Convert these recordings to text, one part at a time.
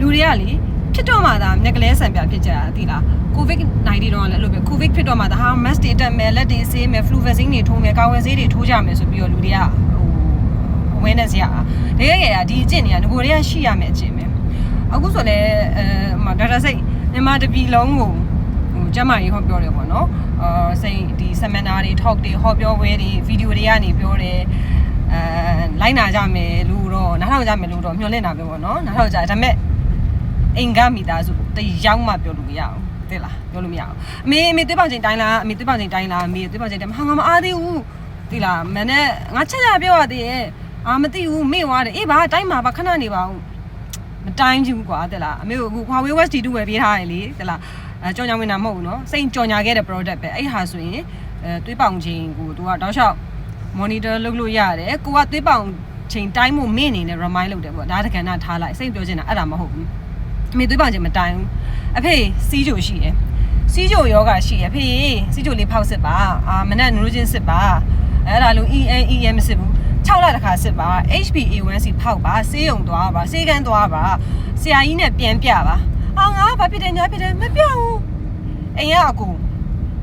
လူတွေကလေဖြစ်တော့မှသာမျက်ကလေးဆန်ပြဖြစ်ကြတာသိလားကိုဗစ် -19 တော့လည်းအဲ့လိုပဲကိုဗစ်ဖြစ်တော့မှသာဟာ mask တွေတက်မယ်လက်တွေဆေးမယ် flu vaccine တွေထိုးမယ်ကာဝယ်ဆေးတွေထိုးကြမယ်ဆိုပြီးတော့လူတွေကဟို awareness ရတာတကယ်ကြဒီအကျင့်တွေကငကိုတွေကရှိရမယ်အကျင့်ပဲအခုဆိုလည်းအဲဟိုဒေါက်တာစိတ်မြန်မာတပြည်လုံးကိုဟိုကျမကြီးဟောပြောတယ်ပေါ့နော်အာစိတ်ဒီ seminar တွေ talk တွေဟောပြောပွဲတွေ video တွေကနေပြောတယ်အဲလိုက်နာကြမယ်လို့တော့နားထောင်ကြမယ်လို့တော့မျှော်လင့်တာပဲပေါ့နော်နားထောင်ကြဒါပေမဲ့ အင်္ဂါမိသားစုတယောက်မှပြောလို့မရအောင်သိလားပြောလို့မရအောင်အမေအမေသွေးပေါင်ချိန်တိုင်းလားအမေသွေးပေါင်ချိန်တိုင်းလားအမေသွေးပေါင်ချိန်တိုင်းဟာငါမအားသေးဘူးသိလားမနဲ့ငါချက်ရပြောရသေးရဲ့အာမသိဘူးမေ့သွားတယ်အေးဘာတိုင်းမှာပါခဏနေပါဦးမတိုင်းချင်ဘူးကွာသိလားအမေကအခု Huawei Watch T2 ဝယ်ပေးထားရလေသိလားအဲကြောင်ညာဝင်တာမဟုတ်ဘူးနော်စိတ်ကြောင်ညာခဲ့တဲ့ product ပဲအဲ့ဟာဆိုရင်အဲသွေးပေါင်ချိန်ကိုသူကတောက်လျှောက် monitor လုပ်လို့ရတယ်ကိုကသွေးပေါင်ချိန်တိုင်းမှုမင်းအနေနဲ့ remind လုပ်တယ်ပေါ့ဒါတက္ကနာထားလိုက်စိတ်ပြောချင်တာအဲ့ဒါမဟုတ်ဘူး အမေသွေးပေါင်ချိန်မတိုင်းဘူးအဖေစီးကြိုရှိတယ်စီးကြိုယောဂရှိရအဖေစီးကြိုလေးဖောက်စစ်ပါအာမနက်နူးချင်းစစ်ပါအဲ့ဒါလို့ EN EM မစစ်ဘူး6လတစ်ခါစစ်ပါ HbA1c ဖောက်ပါဆေးရုံသွားပါဆေးကန်းသွားပါဆရာကြီးနဲ့ပြန်ပြပါအာငါဘာဖြစ်တယ်ညာဖြစ်တယ်မပြဘူးအိမ်ကအကူ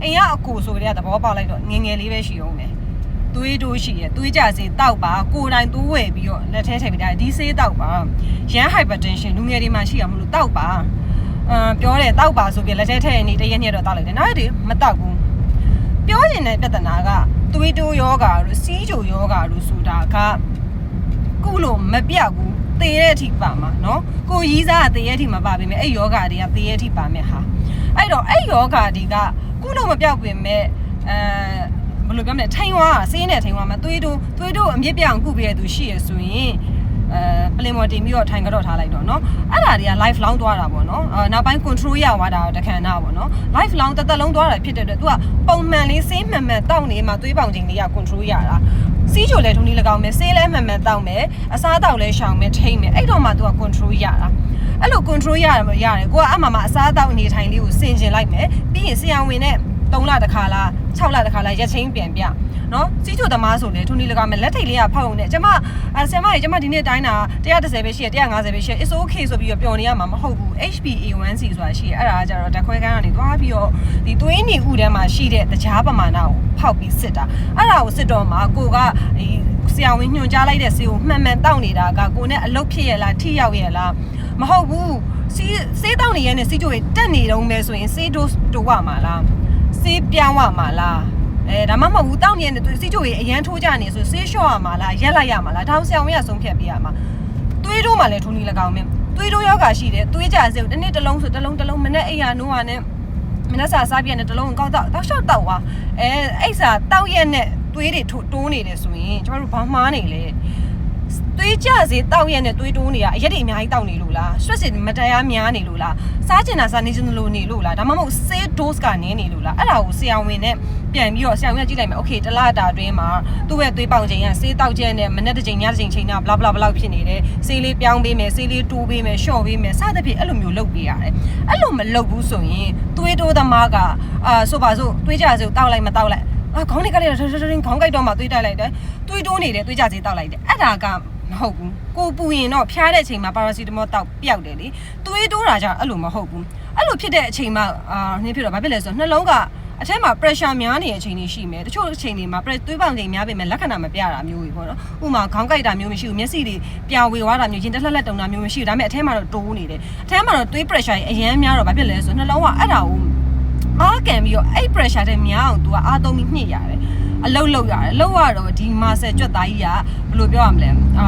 အိမ်ကအကူဆိုကြတဲ့သဘောပေါက်လိုက်တော့ငယ်ငယ်လေးပဲရှိအောင်မယ် သွေးတိုးရှိရသွေးကြစေတောက်ပါကိုယ်တိုင်သွေးဝယ်ပြီးတော့လက်ထဲထည့်ပြီးတာဒီဆေးတောက်ပါရန် hypertension လူငယ်တွေမှာရှိရမလို့တောက်ပါအာပြောတယ်တောက်ပါဆိုပြီးလက်ထဲထည့်ရင်ဒီတရက်နှစ်တော့တောက်လိုက်တယ်နောက်ဒီမတောက်ဘူးပြောရင်တဲ့ပြဿနာကသွေးတိုးယောဂါတို့စီးချိုယောဂါတို့ဆိုတာက ကုလို့မပြတ်ဘူးသေတဲ့အထိပါမှာเนาะကိုရီးစားကသေတဲ့အထိမပါပေမဲ့အဲ့ယောဂါတွေကသေတဲ့အထိပါမယ်ဟာအဲ့တော့အဲ့ယောဂါတွေကကုလို့မပြောက်ပေမဲ့အဲ ဘယ်လိုပြောမလဲထိုင်ဝါစေးနဲ့ထိုင်ဝါမှာသွေးတို့သွေးတို့အမြင့်ပြောင်ကုပြရသူရှိရဆိုရင်အဲပလင်မော်တင်ပြီးတော့ထိုင်ကြတော့ထားလိုက်တော့เนาะအဲ့ဒါတွေက life long သွားတာပေါ့เนาะအဲနောက်ပိုင်း control ရသွားတာတခဏပေါ့เนาะ life long တသက်လုံးသွားတာဖြစ်တဲ့အတွက် तू ကပုံမှန်လေးစေးမှန်မှန်တောက်နေမှသွေးပေါင်ချိန်လေးက control ရတာ စီးချိုလဲထုံးလေး၎င်းမယ်ဆေးလဲမှန်မှန်တောက်မယ်အစားတောက်လဲရှောင်မယ်ထိမ့်မယ်အဲ့တော့မှ तू က control ရတာအဲ့လို control ရတယ်မရတယ်ကိုကအမှမှအစားတောက်အနေထိုင်လေးကိုစင်ကျင်လိုက်မယ်ပြီးရင်ဆရာဝန်နဲ့ 3လတစ်ခါလား6လတစ်ခါလားရက်ချင်းပြန်ပြနော်စီးချိုသမားဆိုလေထုံးလေး၎င်းမယ်လက်ထိတ်လေးကဖောက်ုံနဲ့ကျမအဲဆရာမကြီးကျမဒီနေ့တိုင်းတာ130ပဲရှိရ150ပဲရှိရ is okay ဆိုပြီးတော့ပျော်နေရမှာမဟုတ်ဘူး HbA1c ဆိုတာရှိရအဲ့ဒါကကြတော့ဓာတ်ခွဲခန်းကနေသွားပြီးတော့ဒီသွေးနီဥထဲမှာရှိတဲ့တကြားပမာဏကိုဖောက်ပြီးစစ်တာအဲ့ဒါကိုစစ်တော့မှကိုကဒီဆရာဝန်ညွှန်ကြားလိုက်တဲ့ဆေးကိုမှန်မှန်တောက်နေတာကကိုနဲ့အလုတ်ဖြစ်ရလားထိရောက်ရလားမဟုတ်ဘူးစီးဆေးတောက်နေရတဲ့စီးကြိုတွေတက်နေတော့မယ်ဆိုရင်ဆေးဒိုးတိုးရမှာလား ဆေးပြောင်းရမှာလားအဲဒါမှမဟုတ်ဘူးတောက်နေတဲ့သူစီးကြိုတွေအရန်ထိုးကြနေဆိုဆေးလျှော့ရမှာလားရက်လိုက်ရမှာလားဒါအောင်ဆရာဝန်ကဆုံးဖြတ်ပေးရမှာသွေးတိုးမှလည်းထိုးနေ၎င်းမင်းသွေးတိုးယောဂါရှိတယ်သွေးကြဆေးကိုတစ်နေ့တစ်လုံးဆိုတစ်လုံးတစ်လုံးမနဲ့အိယာနိုးရနဲ့မနက်စာစားပြည့်နဲ့တလုံးကောက်တော့တောက်လျှောက်တောက်သွားအဲအဲ့စာတောက်ရက်နဲ့သွေးတွေထိုးတိုးနေတယ်ဆိုရင်ကျမတို့ဘာမှားနေလဲ သွေးကြစေတောက်ရက်နဲ့သွေးတိုးနေတာအရက်တွေအများကြီးတောက်နေလို့လား stress တွေမတရားများနေလို့လားစားကျင်တာစားနေစင်းလို့နေလို့လားဒါမှမဟုတ် safe dose ကနင်းနေလို့လားအဲ့ဒါကိုဆရာဝန်နဲ့ပြန်ပြီးတော့ဆရာဝန်ကကြည့်လိုက်မယ် okay တလားတာအတွင်းမှာသူ့ရဲ့သွေးပေါင်ချိန်ကဆေးတောက်ချက်နဲ့မနေ့တစ်ချိန်ညတစ်ချိန်ချိန်တာ bla bla bla ဖြစ်နေတယ်ဆေးလေးပြောင်းပေးမယ်ဆေးလေးတိုးပေးမယ်ရှော့ပေးမယ်စသဖြင့်အဲ့လိုမျိုးလုပ်ပေးရတယ်အဲ့လိုမလုပ်ဘူးဆိုရင်သွေးတိုးသမားကအာဆိုပါစို့သွေးကြစေကိုတောက်လိုက်မတောက်လိုက် အာခေါင်းလေးကလေးထထထခေါင်းကိုက်တော့မှသွေးတိုက်လိုက်တယ်သွေးတိုးနေတယ်သွေးကြစေတောက်လိုက်တယ်အဲ့ဒါကမဟုတ်ဘူးကိုပူရင်တော့ဖျားတဲ့အချိန်မှာပါရာစီတမောတောက်ပျောက်တယ်လေသွေးတိုးတာကြောင့်အဲ့လိုမဟုတ်ဘူးအဲ့လိုဖြစ်တဲ့အချိန်မှာအာနင်းဖြစ်တော့ဘာဖြစ်လဲဆိုတော့နှလုံးကအထက်မှာ pressure များနေတဲ့အချိန်တွေရှိမယ်တချို့အချိန်တွေမှာ pressure သွေးပေါင်ချိန်များပေမဲ့လက္ခဏာမပြတာမျိုးတွေပေါ့နော်ဥပမာခေါင်းကိုက်တာမျိုးမရှိဘူးမျက်စိတွေပြာဝေသွားတာမျိုးရင်တက်လက်လက်တုံတာမျိုးမရှိဘူးဒါပေမဲ့အထက်မှာတော့တိုးနေတယ်အထက်မှာတော့သွေး pressure ကြီးအရန်များတော့ဘာဖြစ်လဲဆိုတော့နှလုံးကအဲ့ဒါကို အားကန်ပြီးတော့အဲ့ pressure တဲ့များအောင် तू ကအားသုံးပြီးညှစ်ရတယ်အလုတ်လုတ်ရတယ်လုတ်ရတော့ဒီ muscle ကြွက်သားကြီးကဘယ်လိုပြောရမလဲအာ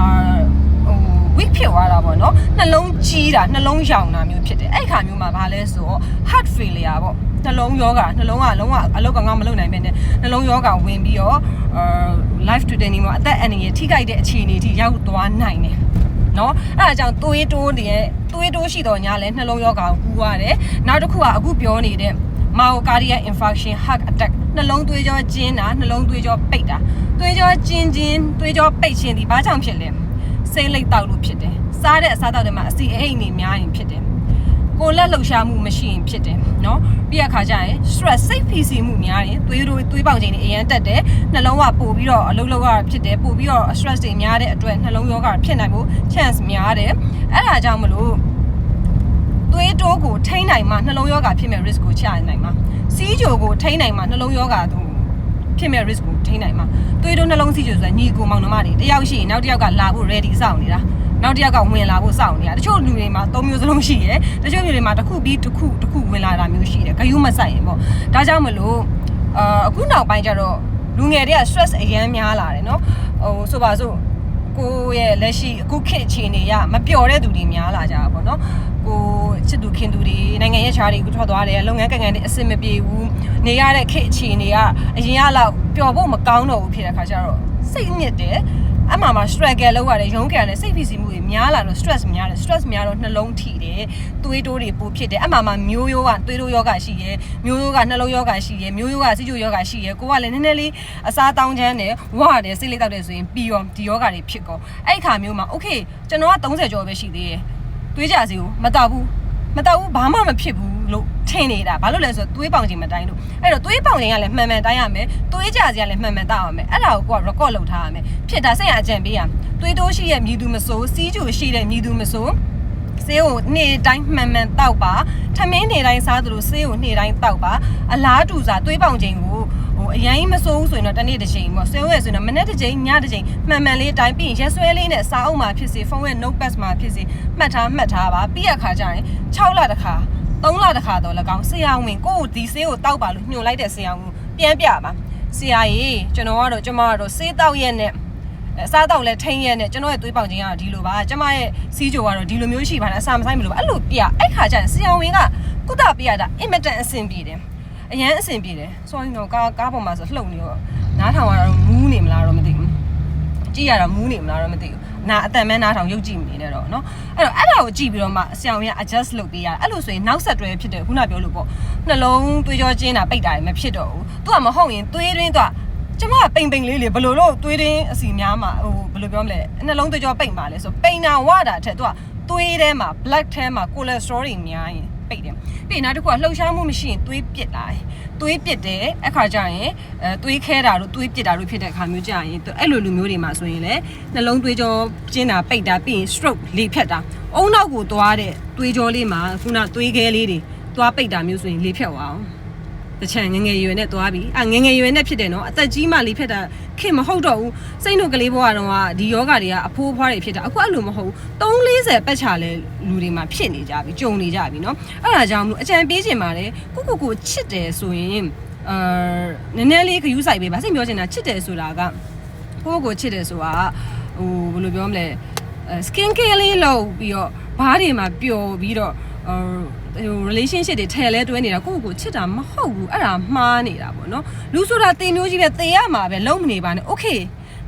ဟို weak ဖြစ်သွားတာပေါ့နော်နှလုံးကြီးတာနှလုံးရောင်တာမျိုးဖြစ်တယ်အဲ့ခါမျိုးမှာဘာလဲဆိုတော့ heart failure ပေါ့နှလုံးယောဂနှလုံးကလုံးဝအလုတ်ကောင်ကမလုပ်နိုင်ပဲနဲ့နှလုံးယောဂဝင်ပြီးတော့အာ life to day မှာအသက်အန္တရာယ်ထိခိုက်တဲ့အခြေအနေထိရောက်သွားနိုင်တယ်နော်အဲ့ဒါကြောင့်သွေးတိုးနေတဲ့သွေးတိုးရှိတော့ညာလဲနှလုံးယောဂကိုကူရတယ်နောက်တစ်ခုကအခုပြောနေတဲ့ myocardial infarction heart attack နှလုံးသွေးကြောကျဉ်းတာနှလုံးသွေးကြောပိတ်တာသွေးကြောကျဉ်းခြင်းသွေးကြောပိတ်ခြင်းဒီဘာကြောင့်ဖြစ်လဲစိတ်လိပ်တောက်လို့ဖြစ်တယ်စားတဲ့အစားတောက်တွေမှာအစီအအိတ်နေများရင်ဖြစ်တယ်ကိုယ်လက်လှုပ်ရှားမှုမရှိရင်ဖြစ်တယ်เนาะပြီးရခါကျရင် stress စိတ်ဖိစီးမှုများရင်သွေးတို့သွေးပေါင်ချိန်တွေအရန်တက်တယ်နှလုံးကပို့ပြီးတော့အလုံးလုံးရဖြစ်တယ်ပို့ပြီးတော့ stress တွေများတဲ့အတွက်နှလုံးရောဂါဖြစ်နိုင်မှု chance များတယ်အဲ့ဒါကြောင့်မလို့ သွေးတိုးကိုထိန်းနိုင်မှနှလုံးရောဂါဖြစ်မဲ့ risk ကိုချနိုင်မှာစီးချိုကိုထိန်းနိုင်မှနှလုံးရောဂါသူဖြစ်မဲ့ risk ကိုထိန်းနိုင်မှာသွေးတိုးနှလုံးစီးချိုဆိုတာညီကိုမောင်နှမတွေတယောက်ရှိရင်နောက်တစ်ယောက်ကလာဖို့ ready စောင့်နေတာနောက်တစ်ယောက်ကဝင်လာဖို့စောင့်နေတာတချို့လူတွေမှာသုံးမျိုးစလုံးရှိရယ်တချို့လူတွေမှာတစ်ခုပြီးတစ်ခုတစ်ခုဝင်လာတာမျိုးရှိတယ်ဂယုမဆိုင်ရင်ပေါ့ဒါကြောင့်မလို့အာအခုနောက်ပိုင်းကျတော့လူငယ်တွေက stress အရမ်းများလာတယ်နော်ဟိုဆိုပါစို့ ကိုယ့်ရဲ့လက်ရှိအခုခေတ်အခြေအနေရမပျော်တဲ့သူတွေများလာကြတာပေါ့နော်ကိုချစ်သူခင်သူတွေနိုင်ငံရဲ့ခြားတွေကိုထွက်သွားတယ်လုပ်ငန်းကံကံတွေအဆင်မပြေဘူးနေရတဲ့ခေတ်အခြေအနေကအရင်ကလောက်ပျော်ဖို့မကောင်းတော့ဘူးဖြစ်တဲ့ခါကျတော့စိတ်ညစ်တယ် အမှမှာ struggle လုပ်ရတယ်ရုန်းကန်ရတယ်စိတ်ဖိစီးမှုတွေများလာတော့ stress များတယ် stress များတော့နှလုံးထိတယ်သွေးတိုးတွေပိုဖြစ်တယ်အမှမှာမျိုးရိုးကသွေးတိုးယောဂရှိရယ်မျိုးရိုးကနှလုံးယောဂရှိရယ်မျိုးရိုးကစီးကျိုယောဂရှိရယ်ကိုကလည်းနည်းနည်းလေးအစားတောင်းချမ်းတယ်ဝရတယ်စိတ်လေးတောက်တယ်ဆိုရင်ပြီးရောဒီယောဂတွေဖြစ်ကောအဲ့ခါမျိုးမှာ okay ကျွန်တော်က30ကျော်ပဲရှိသေးတယ်သွေးကြစီကိုမတောက်ဘူးမတောက်ဘူးဘာမှမဖြစ်ဘူး လို့ထင်နေတာဘာလို့လဲဆိုတော့သွေးပေါင်ချိန်မတိုင်းလို့အဲ့တော့သွေးပေါင်ချိန်ကလည်းမှန်မှန်တိုင်းရမယ်သွေးကြစီကလည်းမှန်မှန်တောက်ရမယ်အဲ့ဒါကိုကိုက record လုပ်ထားရမယ်ဖြစ်တာစိတ်အကြံပေးရသွေးတိုးရှိရဲ့မြည်သူမစိုးစီးကျူရှိတဲ့မြည်သူမစိုးဆေးကိုနေ့တိုင်းမှန်မှန်တောက်ပါထမင်းနေ့တိုင်းစားသလိုဆေးကိုနေ့တိုင်းတောက်ပါအလားတူစားသွေးပေါင်ချိန်ကိုဟိုအရင်မစိုးဘူးဆိုရင်တော့တစ်နေ့တစ်ချိန်ပေါ့ဆေးဝဲဆိုရင်တော့မနေ့တစ်ချိန်ညတစ်ချိန်မှန်မှန်လေးတိုင်းပြီးရင်ရက်ဆွဲလေးနဲ့စားအုပ်မှာဖြစ်စေဖုန်းရဲ့ notepad မှာဖြစ်စေမှတ်ထားမှတ်ထားပါပြီးရခါကျရင်6လတစ်ခါ 3လတစ်ခါတော့၎င်းဆရာဝန်ကိုယ့်ကိုဒီဆေးကိုတောက်ပါလို့ညွှန်လိုက်တဲ့ဆရာဝန်ပြန်ပြပါဆရာကြီးကျွန်တော်ကတော့ကျွန်မကတော့ဆေးတောက်ရက်နဲ့အစားတော့လဲထိန်းရဲနဲ့ကျွန်တော်ရဲ့သွေးပေါင်ခြင်းကတော့ဒီလိုပါကျမရဲ့စီးကြိုကတော့ဒီလိုမျိုးရှိပါတယ်အစာမဆိုင်မလို့ပါအဲ့လိုပြအဲ့ခါကျရင်ဆရာဝန်ကကုသပြရတာအင်မတန်အဆင်ပြေတယ်အရန်အဆင်ပြေတယ် sorry တော့ကားကားပေါ်မှာဆိုလှုပ်နေတော့နားထောင်ရတော့မူးနေမလားတော့မသိဘူးကြည့်ရတာမူးနေမလားတော့မသိဘူး နာအတန်မဲနားထောင်ရုပ်ကြည့်မနေနဲ့တော့เนาะအဲ့တော့အဲ့ဒါကိုကြည့်ပြီးတော့မှဆရာဝန်က adjust လုပ်ပေးရတာအဲ့လိုဆိုရင်နောက်ဆက်တွဲဖြစ်တယ်ခုနပြောလို့ပေါ့နှလုံးသွေးကြောကျင်းတာပိတ်တာတွေမဖြစ်တော့ဘူးသူကမဟုတ်ရင်သွေးတွင်းသူက ကျမကပိန်ပိန်လေးလေဘယ်လိုလို့သွေးတင်းအစီများမှာဟိုဘယ်လိုပြောမလဲနှလုံးသွေးကြောပိန်ပါလဲဆိုပိန်တာဝတာအထက်သူကသွေးထဲမှာ blood ထဲမှာ cholesterol တွေများရင်ပိတ်တယ်ပြီးရင်နောက်တစ်ခုကလှုပ်ရှားမှုမရှိရင်သွေးပစ်လာတယ် သွေးပစ်တယ်အခါကျရင်အဲသွေးခဲတာတို့သွေးပစ်တာတို့ဖြစ်တဲ့အခါမျိုးကြရင်အဲ့လိုလူမျိုးတွေမှာဆိုရင်လည်းနှလုံးသွေးကြောကျင်းတာပိတ်တာပြီးရင် stroke လေဖြတ်တာအုံနောက်ကိုသွားတဲ့သွေးကြောလေးမှာခုနသွေးခဲလေးတွေသွားပိတ်တာမျိုးဆိုရင်လေဖြတ်သွားအောင် တချံငယ်ငယ်ရွယ်နဲ့သွားပြီအာငယ်ငယ်ရွယ်နဲ့ဖြစ်တယ်နော်အသက်ကြီးမှလေးဖြစ်တာခင်မဟုတ်တော့ဘူးစိတ်တို့ကလေးဘဝတုန်းကဒီယောဂတွေကအဖိုးအဖွားတွေဖြစ်တာအခုအဲ့လိုမဟုတ်ဘူး340ပတ်ချလဲလူတွေမှာဖြစ်နေကြပြီကြုံနေကြပြီနော်အဲ့ဒါကြောင့်မလို့အကြံပေးချင်ပါတယ်ကိုကိုကိုချစ်တယ်ဆိုရင်အာနည်းနည်းလေးခယူးဆိုင်ပေးပါစိတ်ပြောချင်တာချစ်တယ်ဆိုတာကကိုကိုကိုချစ်တယ်ဆိုတာဟိုဘယ်လိုပြောမလဲ skin care လေးလုပ်ပြီးတော့ဘားတွေမှာပျော်ပြီးတော့ ဟို relationship တွေထဲလဲတွဲနေတာကိုယ့်ကိုယ်ချစ်တာမဟုတ်ဘူးအဲ့ဒါမှားနေတာပေါ့နော်လူဆိုတာတင်မျိုးကြီးပဲတေရမှာပဲလုံးမနေပါနဲ့ okay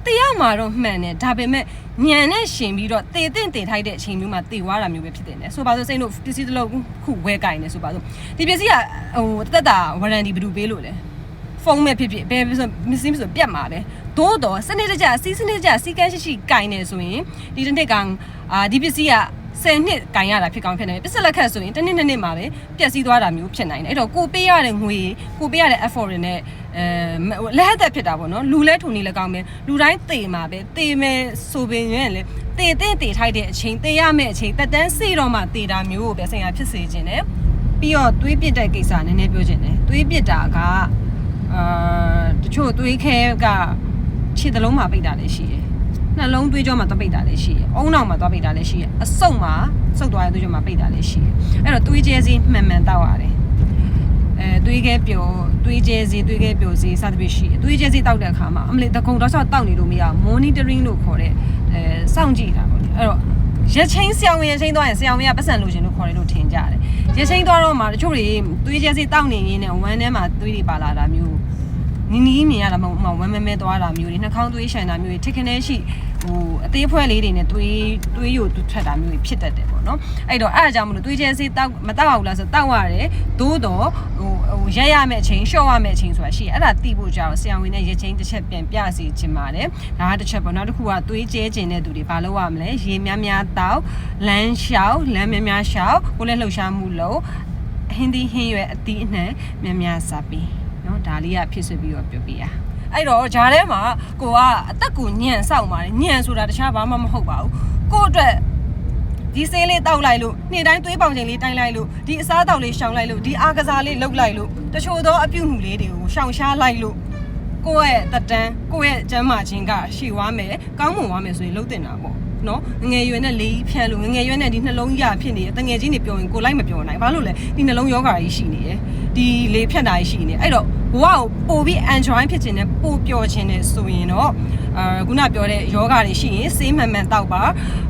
တေရမှာတော့မှန်တယ်ဒါပေမဲ့ညံနဲ့ရှင်ပြီးတော့တေတင့်တေထိုက်တဲ့အချိန်မျိုးမှာတေွားတာမျိုးပဲဖြစ်တယ်ねဆိုပါစို့စိတ်လို့ပစ္စည်းတစ်လုံးခုဝဲကင်နေဆိုပါစို့ဒီပစ္စည်းကဟိုတက်တာ warranty ဘယ်သူပေးလို့လဲဖုန်းမဲ့ဖြစ်ဖြစ်ဘယ်ဆိုမစင်းဆိုပြတ်မှာပဲသို့တော့စနစ်တကျစီးစနစ်တကျစီကန်းရှိရှိကင်နေဆိုရင်ဒီတစ်နှစ်ကအာဒီပစ္စည်းက 10နှစ်ကင်ရတာဖြစ်ကောင်းဖြစ်နေတယ်ပစ္စလက်ခတ်ဆိုရင်တစ်နှစ်နှစ်နှစ်မှာပဲပျက်စီးသွားတာမျိုးဖြစ်နိုင်တယ်အဲ့တော့ကိုပေးရတဲ့ငွေကိုပေးရတဲ့ effort တွေနဲ့အဲလက်ဟသက်ဖြစ်တာပေါ့နော်လူလဲထုံနေလည်းကောင်းမယ်လူတိုင်းတေမှာပဲတေမယ်ဆိုပင်ရင်လေတေတဲ့တေထိုက်တဲ့အချိန်တေရမယ့်အချိန်တက်တန်းစေတော့မှတေတာမျိုးကိုပဲဆင်ရဖြစ်စေခြင်းတယ်ပြီးတော့သွေးပစ်တဲ့ကိစ္စနည်းနည်းပြောခြင်းတယ်သွေးပစ်တာကအာတချို့သွေးခဲကခြေသလုံးမှာပိတ်တာလည်းရှိတယ်။ နှလုံးသွေးကြောမှာသွားပိတ်တာလည်းရှိတယ်။အုံနောက်မှာသွားပိတ်တာလည်းရှိတယ်။အဆုတ်မှာဆုတ်သွားတဲ့သွေးကြောမှာပိတ်တာလည်းရှိတယ်။အဲ့တော့သွေးကျဲစီမှန်မှန်တောက်ရတယ်။အဲသွေးခဲပျော်သွေးကျဲစီသွေးခဲပျော်စီစသဖြင့်ရှိတယ်။သွေးကျဲစီတောက်တဲ့အခါမှာအမလေးတကုံတော့ဆောက်တောက်နေလို့မရဘူး။ monitoring လို့ခေါ်တဲ့အဲစောင့်ကြည့်တာပေါ့လေ။အဲ့တော့ရချင်းဆရာဝန်ရချင်းသွားရင်ဆရာဝန်ကပတ်စံလို့ရှင်လို့ခေါ်တယ်လို့ထင်ကြတယ်။ရချင်းသွားတော့မှတချို့တွေသွေးကျဲစီတောက်နေရင်းနဲ့ဝမ်းထဲမှာသွေးတွေပါလာတာမျိုး နီနီမြင်ရတာမဟုတ်ဘူးဝမ်းမဲမဲသွားတာမျိုးတွေနှာခေါင်းသွေးရှန်တာမျိုးတွေထစ်ခနဲရှိဟိုအသေးဖွဲလေးတွေနဲ့သွေးသွေးယိုထွက်တာမျိုးတွေဖြစ်တတ်တယ်ပေါ့နော်အဲ့တော့အဲ့အကြောင်းမလို့သွေးချဲစေးတောက်မတောက်အောင်လားဆိုတောက်ရတယ်သို့တော့ဟိုဟိုရက်ရမယ့်အချိန်ရှော့ရမယ့်အချိန်ဆိုတာရှိတယ်အဲ့ဒါတိဖို့ကြတော့ဆရာဝန်နဲ့ရက်ချင်းတစ်ချက်ပြန်ပြစီခြင်းပါတယ်ဒါကတစ်ချက်ပေါ့နောက်တစ်ခုကသွေးကျဲခြင်းတဲ့သူတွေဘာလုပ်ရမလဲရေများများတောက်လမ်းလျှောက်လမ်းများများလျှောက်ကိုယ်လည်းလှုပ်ရှားမှုလုပ်ဟင်းဒီဟင်းရွယ်အတီးအနှံများများစားပြီး နော်ဒါလေးကဖြစ်ဆွပြီးတော့ပြောပြရအဲ့တော့ဂျားထဲမှာကိုကအသက်ကိုညံ့ဆောင်ပါတယ်ညံ့ဆိုတာတခြားဘာမှမဟုတ်ပါဘူးကို့အတွက်ဒီဆေးလေးတောက်လိုက်လို့နေ့တိုင်းသွေးပေါင်ချိန်လေးတိုင်းလိုက်လို့ဒီအစားအသောက်လေးရှောင်လိုက်လို့ဒီအားကစားလေးလုပ်လိုက်လို့တချို့သောအပြုအမူလေးတွေကိုရှောင်ရှားလိုက်လို့ကိုယ့်ရဲ့တက်တန်းကိုယ့်ရဲ့ကျန်းမာခြင်းကရှည်ဝါမယ်ကောင်းမွန်ဝါမယ်ဆိုရင်လုပ်တင်တာပေါ့နော်ငငယ်ရွယ်နဲ့လေးဖြန့်လို့ငငယ်ရွယ်နဲ့ဒီနှလုံးကြီးရဖြစ်နေတယ်တငယ်ချင်းတွေပြောရင်ကိုလိုက်မပြောနိုင်ဘာလို့လဲဒီနှလုံးယောဂါကြီးရှိနေတယ် ဒီလေးဖြန့်တာကြီးရှိနေအဲ့တော့ဘဝကိုပို့ပြီး enjoy ဖြစ်ခြင်းနဲ့ပို့ပျော်ခြင်းနဲ့ဆိုရင်တော့အာခုနပြောတဲ့ယောဂါတွေရှိရင်စေးမှန်မှန်တောက်ပါ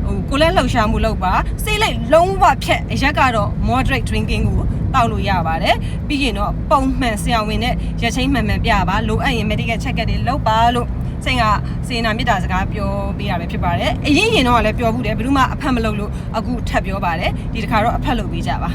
ဟိုကိုလည်းလှုပ်ရှားမှုလုပ်ပါစေးလိုက်လုံးဝဖြတ်အရက်ကတော့ moderate drinking ကိုတောက်လို့ရပါတယ်ပြီးရင်တော့ပုံမှန်ဆရာဝန်နဲ့ရက်ချင်းမှန်မှန်ပြပါလိုအပ်ရင် medical check တွေလုပ်ပါလို့စိန်ကစေနာမေတ္တာစကားပြောပေးရပဲဖြစ်ပါတယ်အရင်ရင်တော့လည်းပြောဘူးတယ်ဘယ်သူမှအဖက်မလုပ်လို့အခုထပ်ပြောပါတယ်ဒီတစ်ခါတော့အဖက်လုပ်ပေးကြပါ